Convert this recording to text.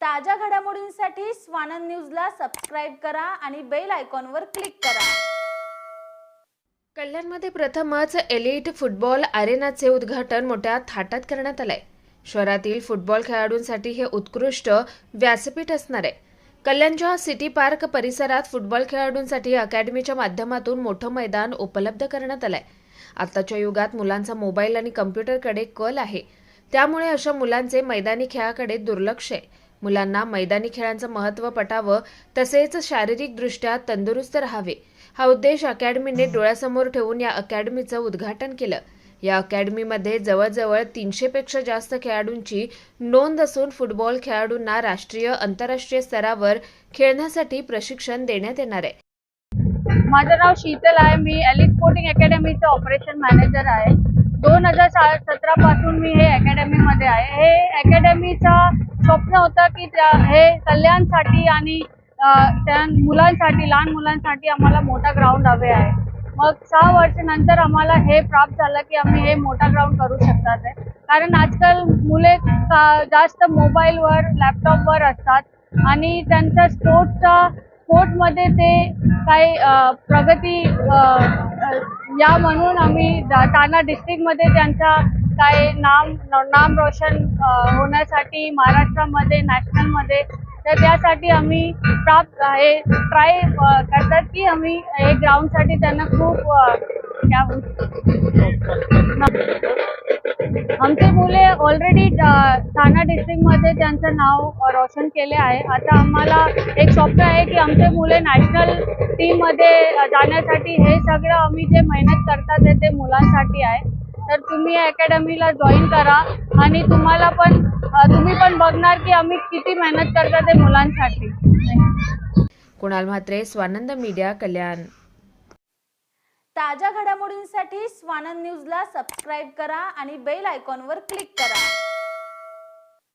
ताज्या घडामोडींसाठी स्वानंद न्यूजला सबस्क्राईब करा आणि बेल आयकॉनवर क्लिक करा. कल्याणमध्ये प्रथमच एलिट फुटबॉल अरेनाचे उद्घाटन मोठ्या थाटात करण्यात आलंय. शहरातील फुटबॉल खेळाडूंसाठी हे उत्कृष्ट व्यासपीठ असणार आहे. कल्याणच्या सिटी पार्क परिसरात फुटबॉल खेळाडूंसाठी अकॅडमीच्या माध्यमातून मोठं मैदान उपलब्ध करण्यात आलंय. आताच्या युगात मुलांचा मोबाईल आणि कम्प्युटरकडे कल आहे. त्यामुळे अशा मुलांचे मैदानी खेळाकडे दुर्लक्ष आहे. मुलांना मैदानी खेळांचं महत्त्व पटावं तसेच शारीरिकदृष्ट्या तंदुरुस्त राहावे. हा उद्देश अकॅडमीने डोळ्यासमोर ठेवून या अकॅडमीचं उद्घाटन केलं. या अकॅडमीमध्ये जवळजवळ तीनशेपेक्षा जास्त खेळाडूंची नोंद असून फुटबॉल खेळाडूंना राष्ट्रीय आंतरराष्ट्रीय स्तरावर खेळण्यासाठी प्रशिक्षण देण्यात येणार आहे. माझं नाव शीतल आहे. मी एलिट स्पोर्टिंग अकॅडमीचं ऑपरेशन मॅनेजर आहे. दोन हजार सतरा पासून मी हे अकॅडमीमध्ये आहे. हे अकॅडमीचा स्वप्न होतं की त्या हे कल्याणसाठी आणि त्या मुलांसाठी लहान मुलांसाठी आम्हाला मोठा ग्राउंड हवे आहे. मग सहा वर्षानंतर आम्हाला हे प्राप्त झालं की आम्ही हे मोठा ग्राउंड करू शकतात आहे कारण आजकाल मुले जास्त मोबाईलवर लॅपटॉपवर असतात आणि त्यांचा स्पोर्टचा स्पोर्टमध्ये ते काही प्रगती या म्हणून आम्ही जा- ताना डिस्ट्रिक्टमध्ये त्यांचा काय नाम नाम रोशन होण्यासाठी महाराष्ट्रामध्ये नॅशनलमध्ये तर त्यासाठी आम्ही प्राप्त हे ट्राय करतात की आम्ही हे ग्राउंडसाठी त्यांना खूप क्या आमचे मुले ऑलरेडी ठाणा डिस्ट्रिक्टमध्ये त्यांचं नाव रोशन केले आहे. आता आम्हाला एक स्वप्न आहे की आमचे मुले नॅशनल टीममध्ये जाण्यासाठी हे सगळं आम्ही जे मेहनत करतात ते मुलांसाठी आहे. तर तुम्ही या अकॅडमीला जॉईन करा. आणि तुम्हाला पण तुम्ही पण बघणार की आम्ही किती मेहनत करतात ते मुलांसाठी. कुणाल म्हात्रे स्वानंद मीडिया कल्याण. ताज्या घडामोडींसाठी स्वानंद न्यूजला सबस्क्राईब करा आणि बेल आयकॉनवर क्लिक करा.